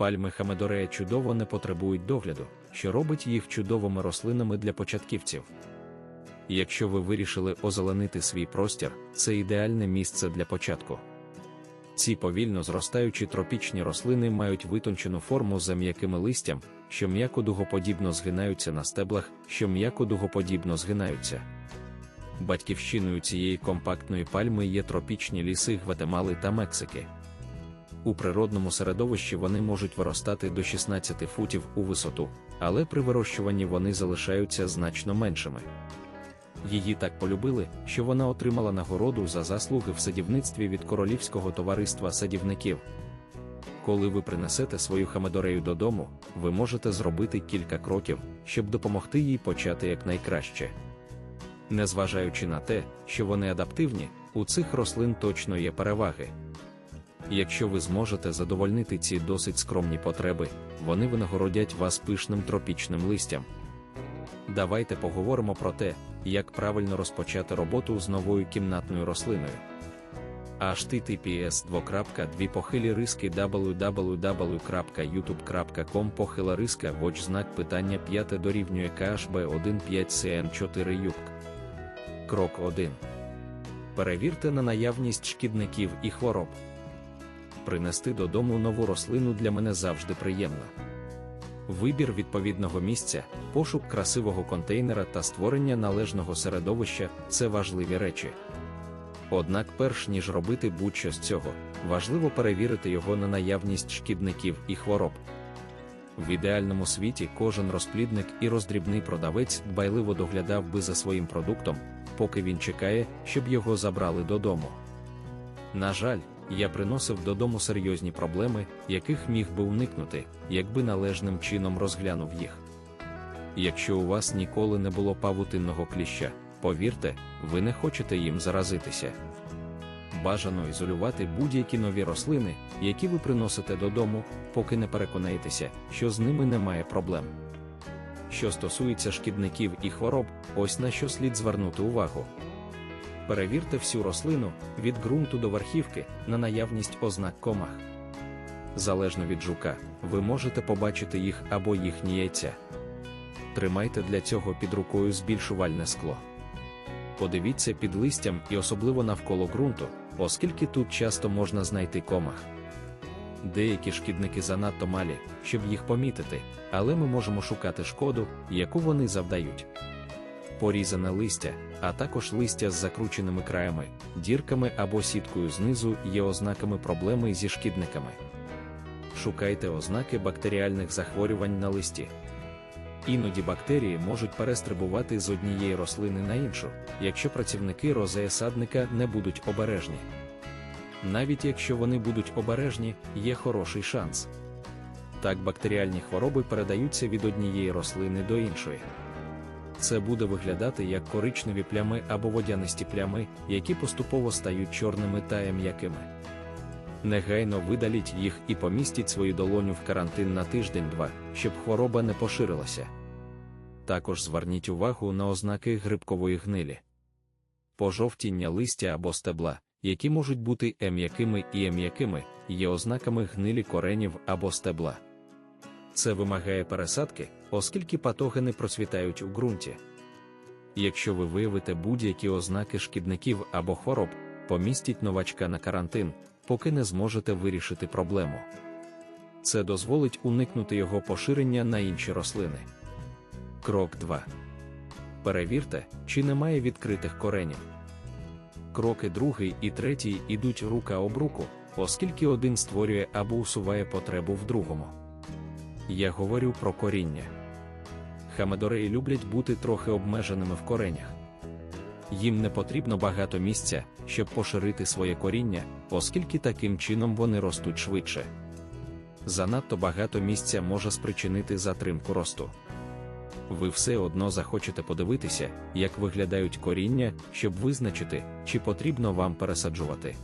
Пальми Хамедорея чудово не потребують догляду, що робить їх чудовими рослинами для початківців. Якщо ви вирішили озеленити свій простір, це ідеальне місце для початку. Ці повільно зростаючі тропічні рослини мають витончену форму за м'якими листям, що м'яко дугоподібно згинаються на стеблах, що м'яко дугоподібно згинаються. Батьківщиною цієї компактної пальми є тропічні ліси Гватемали та Мексики. У природному середовищі вони можуть виростати до 16 футів у висоту, але при вирощуванні вони залишаються значно меншими. Її так полюбили, що вона отримала нагороду за заслуги в садівництві від Королівського товариства садівників. Коли ви принесете свою хамедорею додому, ви можете зробити кілька кроків, щоб допомогти їй почати якнайкраще. Незважаючи на те, що вони адаптивні, у цих рослин точно є переваги. Якщо ви зможете задовольнити ці досить скромні потреби, вони винагородять вас пишним тропічним листям. Давайте поговоримо про те, як правильно розпочати роботу з новою кімнатною рослиною. https 2.2 похилі риски www.youtube.com похила риска воч знак питання 5 дорівнює KHB 15 CN4 юбк. Крок 1. Перевірте на наявність шкідників і хвороб. Принести додому нову рослину для мене завжди приємно. Вибір відповідного місця, пошук красивого контейнера та створення належного середовища це важливі речі. Однак, перш ніж робити будь-що з цього, важливо перевірити його на наявність шкідників і хвороб. В ідеальному світі кожен розплідник і роздрібний продавець дбайливо доглядав би за своїм продуктом, поки він чекає, щоб його забрали додому. На жаль, я приносив додому серйозні проблеми, яких міг би уникнути, якби належним чином розглянув їх. Якщо у вас ніколи не було павутинного кліща, повірте, ви не хочете їм заразитися. Бажано ізолювати будь-які нові рослини, які ви приносите додому, поки не переконаєтеся, що з ними немає проблем. Що стосується шкідників і хвороб, ось на що слід звернути увагу. Перевірте всю рослину від ґрунту до верхівки на наявність ознак комах. Залежно від жука, ви можете побачити їх або їхні яйця. Тримайте для цього під рукою збільшувальне скло. Подивіться під листям і особливо навколо ґрунту, оскільки тут часто можна знайти комах. Деякі шкідники занадто малі, щоб їх помітити, але ми можемо шукати шкоду, яку вони завдають. Порізане листя, а також листя з закрученими краями, дірками або сіткою знизу є ознаками проблеми зі шкідниками. Шукайте ознаки бактеріальних захворювань на листі. Іноді бактерії можуть перестрибувати з однієї рослини на іншу, якщо працівники розея садника не будуть обережні. Навіть якщо вони будуть обережні, є хороший шанс. Так бактеріальні хвороби передаються від однієї рослини до іншої. Це буде виглядати як коричневі плями або водянисті плями, які поступово стають чорними та м'якими. Негайно видаліть їх і помістіть свою долоню в карантин на тиждень-два, щоб хвороба не поширилася. Також зверніть увагу на ознаки грибкової гнилі. Пожовтіння листя або стебла, які можуть бути ем'якими і ем'якими, є ознаками гнилі коренів або стебла. Це вимагає пересадки, оскільки патогени процвітають у ґрунті. Якщо ви виявите будь-які ознаки шкідників або хвороб, помістіть новачка на карантин, поки не зможете вирішити проблему. Це дозволить уникнути його поширення на інші рослини. Крок 2. Перевірте, чи немає відкритих коренів. Кроки другий і третій ідуть рука об руку, оскільки один створює або усуває потребу в другому. Я говорю про коріння. Хамедореї люблять бути трохи обмеженими в коренях. Їм не потрібно багато місця, щоб поширити своє коріння, оскільки таким чином вони ростуть швидше. Занадто багато місця може спричинити затримку росту. Ви все одно захочете подивитися, як виглядають коріння, щоб визначити, чи потрібно вам пересаджувати.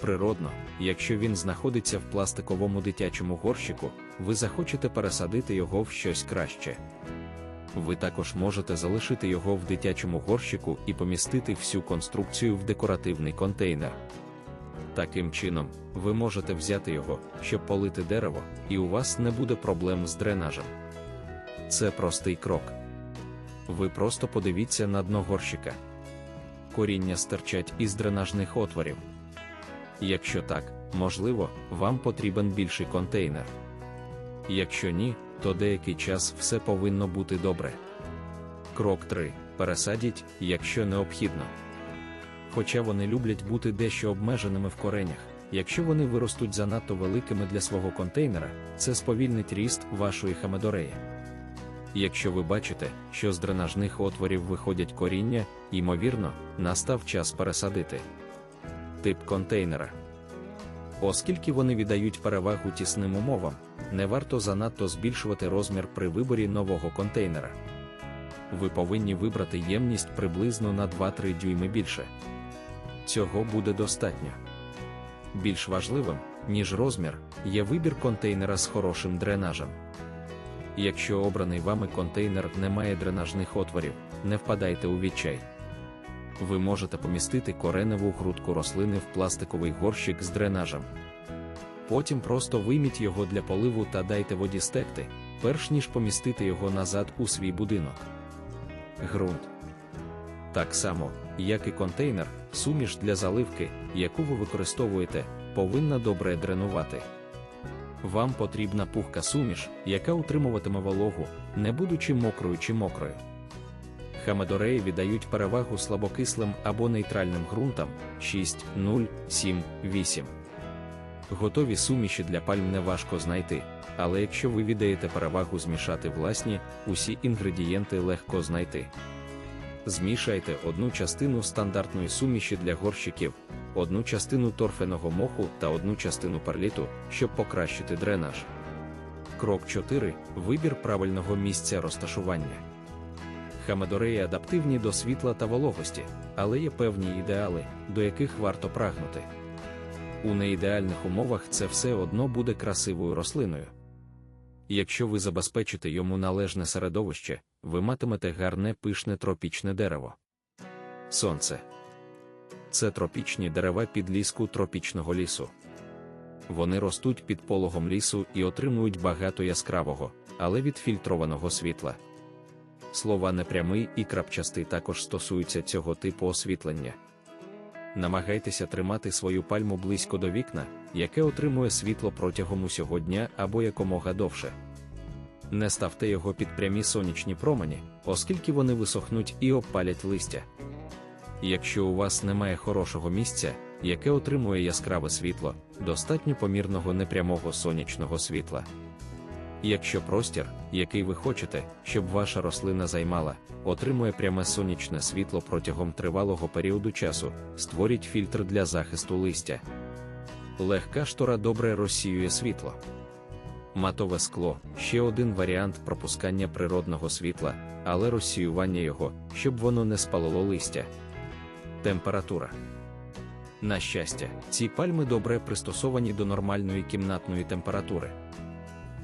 Природно, якщо він знаходиться в пластиковому дитячому горщику, ви захочете пересадити його в щось краще. Ви також можете залишити його в дитячому горщику і помістити всю конструкцію в декоративний контейнер. Таким чином, ви можете взяти його, щоб полити дерево, і у вас не буде проблем з дренажем. Це простий крок. Ви просто подивіться на дно горщика. Коріння стирчать із дренажних отворів. Якщо так, можливо, вам потрібен більший контейнер. Якщо ні, то деякий час все повинно бути добре. Крок 3. Пересадіть, якщо необхідно. Хоча вони люблять бути дещо обмеженими в коренях, якщо вони виростуть занадто великими для свого контейнера, це сповільнить ріст вашої хамедореї. Якщо ви бачите, що з дренажних отворів виходять коріння, ймовірно, настав час пересадити. Тип контейнера. Оскільки вони віддають перевагу тісним умовам, не варто занадто збільшувати розмір при виборі нового контейнера. Ви повинні вибрати ємність приблизно на 2-3 дюйми більше. Цього буде достатньо. Більш важливим, ніж розмір, є вибір контейнера з хорошим дренажем. Якщо обраний вами контейнер не має дренажних отворів, не впадайте у відчай. Ви можете помістити кореневу грудку рослини в пластиковий горщик з дренажем. Потім просто вийміть його для поливу та дайте воді стекти, перш ніж помістити його назад у свій будинок. Ґрунт. Так само, як і контейнер, суміш для заливки, яку ви використовуєте, повинна добре дренувати. Вам потрібна пухка суміш, яка утримуватиме вологу, не будучи мокрою чи мокрою. Хамедореї віддають перевагу слабокислим або нейтральним ґрунтам 6, 0, 7, 8. Готові суміші для пальм не важко знайти, але якщо ви віддаєте перевагу змішати власні, усі інгредієнти легко знайти. Змішайте одну частину стандартної суміші для горщиків, одну частину торфяного моху та одну частину перліту, щоб покращити дренаж. Крок 4. Вибір правильного місця розташування. Хамедореї адаптивні до світла та вологості, але є певні ідеали, до яких варто прагнути. У неідеальних умовах це все одно буде красивою рослиною. Якщо ви забезпечите йому належне середовище, ви матимете гарне пишне тропічне дерево. Сонце це тропічні дерева підліску тропічного лісу. Вони ростуть під пологом лісу і отримують багато яскравого, але відфільтрованого світла. Слова непрямий і крапчастий також стосуються цього типу освітлення. Намагайтеся тримати свою пальму близько до вікна, яке отримує світло протягом усього дня або якомога довше. Не ставте його під прямі сонячні промені, оскільки вони висохнуть і обпалять листя. Якщо у вас немає хорошого місця, яке отримує яскраве світло, достатньо помірного непрямого сонячного світла. Якщо простір, який ви хочете, щоб ваша рослина займала, отримує пряме сонячне світло протягом тривалого періоду часу, створіть фільтр для захисту листя. Легка штора добре розсіює світло. Матове скло ще один варіант пропускання природного світла, але розсіювання його, щоб воно не спалило листя. Температура. На щастя, ці пальми добре пристосовані до нормальної кімнатної температури.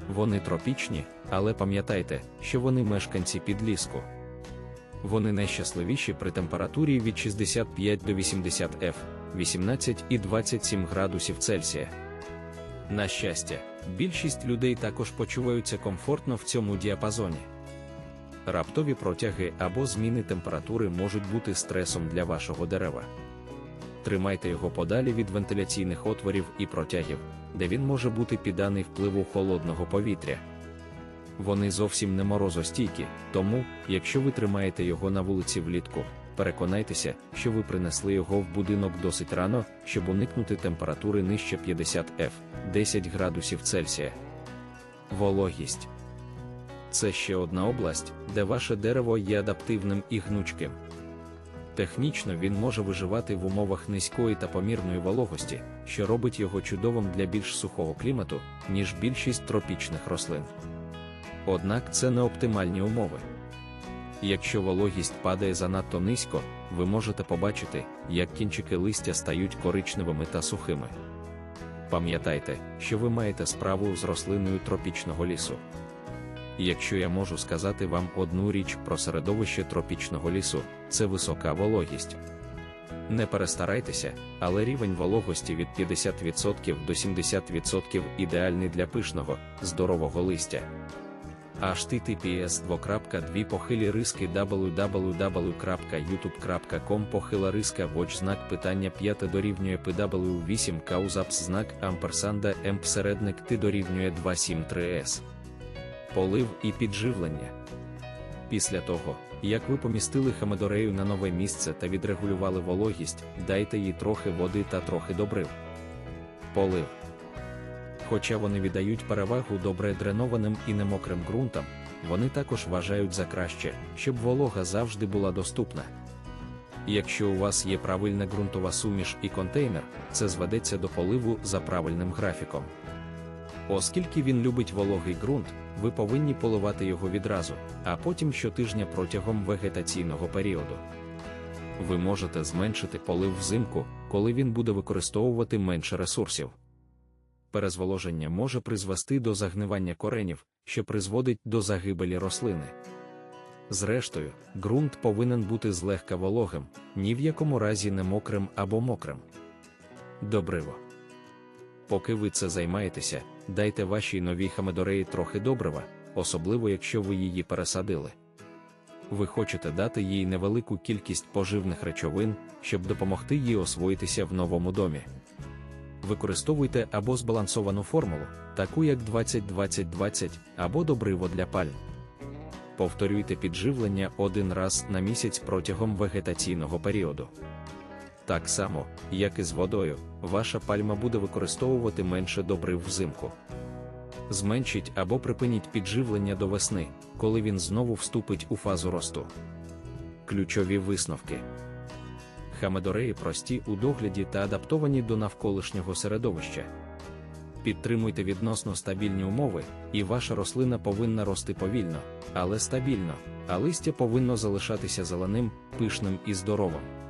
Вони тропічні, але пам'ятайте, що вони мешканці підліску. Вони найщасливіші при температурі від 65 до 80 F, 18 і 27 градусів Цельсія. На щастя, більшість людей також почуваються комфортно в цьому діапазоні. Раптові протяги або зміни температури можуть бути стресом для вашого дерева. Тримайте його подалі від вентиляційних отворів і протягів, де він може бути підданий впливу холодного повітря. Вони зовсім не морозостійкі, тому, якщо ви тримаєте його на вулиці влітку, переконайтеся, що ви принесли його в будинок досить рано, щоб уникнути температури нижче 50 F, 10 градусів Цельсія. Вологість це ще одна область, де ваше дерево є адаптивним і гнучким. Технічно він може виживати в умовах низької та помірної вологості, що робить його чудовим для більш сухого клімату, ніж більшість тропічних рослин. Однак це не оптимальні умови. Якщо вологість падає занадто низько, ви можете побачити, як кінчики листя стають коричневими та сухими. Пам'ятайте, що ви маєте справу з рослиною тропічного лісу. Якщо я можу сказати вам одну річ про середовище тропічного лісу, це висока вологість. Не перестарайтеся, але рівень вологості від 50% до 70% ідеальний для пишного, здорового листя. https 2.2 похилі риски www.youtube.com похила риска watch знак питання 5 дорівнює pw 8 каузапс знак амперсанда м посередник ти дорівнює 273s. Полив і підживлення. Після того, як ви помістили хамедорею на нове місце та відрегулювали вологість, дайте їй трохи води та трохи добрив. Полив. Хоча вони віддають перевагу добре дренованим і немокрим ґрунтам, вони також вважають за краще, щоб волога завжди була доступна. Якщо у вас є правильна ґрунтова суміш і контейнер, це зведеться до поливу за правильним графіком. Оскільки він любить вологий ґрунт, ви повинні поливати його відразу, а потім щотижня протягом вегетаційного періоду. Ви можете зменшити полив взимку, коли він буде використовувати менше ресурсів. Перезволоження може призвести до загнивання коренів, що призводить до загибелі рослини. Зрештою, ґрунт повинен бути злегка вологим, ні в якому разі не мокрим або мокрим. Добриво. Поки ви це займаєтеся, дайте вашій новій хамедореї трохи добрива, особливо якщо ви її пересадили. Ви хочете дати їй невелику кількість поживних речовин, щоб допомогти їй освоїтися в новому домі. Використовуйте або збалансовану формулу, таку як 20-20-20, або добриво для пальм. Повторюйте підживлення один раз на місяць протягом вегетаційного періоду. Так само, як і з водою, ваша пальма буде використовувати менше добрив взимку. Зменшіть або припиніть підживлення до весни, коли він знову вступить у фазу росту. Ключові висновки. Хамедореї прості у догляді та адаптовані до навколишнього середовища. Підтримуйте відносно стабільні умови, і ваша рослина повинна рости повільно, але стабільно, а листя повинно залишатися зеленим, пишним і здоровим.